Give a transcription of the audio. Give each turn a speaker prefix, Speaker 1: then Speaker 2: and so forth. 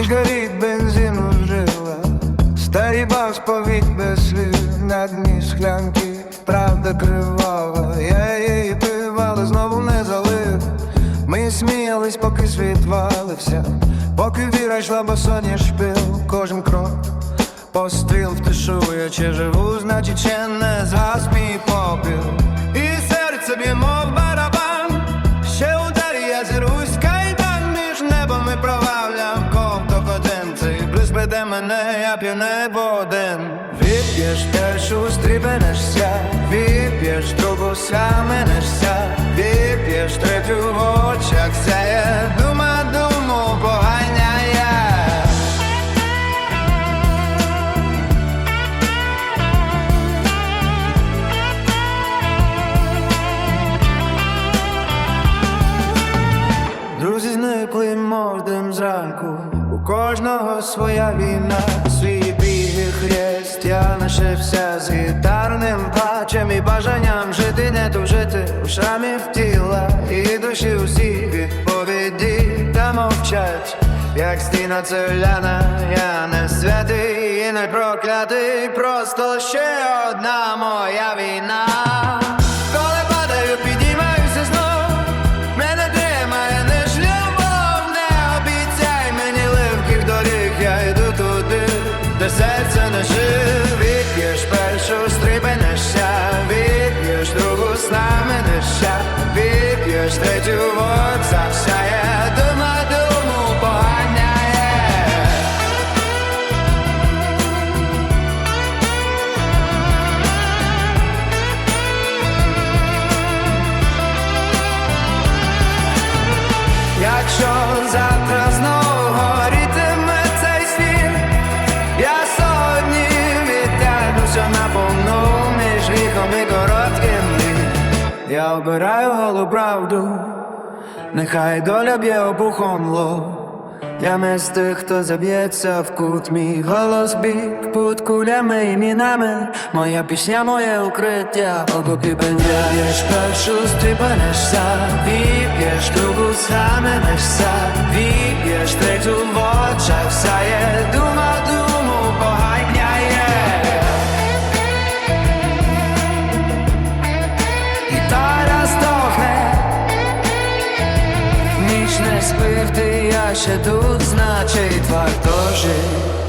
Speaker 1: Ніж горить бензин в жилах. Старий бас без слів. На дні склянки, правда кривава, я її пив, але знову не залив. Ми сміялись, поки світ валився, поки віра йшла, бо босоніж шпил. Кожен крок. Постріл втишує, чи живу, значить ще не згас мій попіл. Мене, я п'яне воден Вип'єш першу, стрібенешся, вип'єш другу, схаменешся, мордем зранку, у кожного своя війна, свій біг і хрест, я лишився з гітарним плачем і бажанням жити, не тужити у шрамів тіла. І душі усі відповіді та мовчать, як стіна целяна, я не святий і не проклятий, просто ще одна моя війна. Другу, знаменешся, вип'єш третю, вот завсяє, дума думу поганяє. Якщо завтра знову горітиме цей світ, я сьогодні відтягнуся на повну між. Я обираю голу правду, нехай доля б'є обухом лоб. Я не з тих, хто заб'ється в кут, мій голос бік під кулями і мінами. Моя пісня, моє укриття, Вип'єш першу, стріпанешся, вип'єш другу, схаменешся, вип'єш третю в очах сяє, ніч не спив ти, я ще тут, значить варто жити.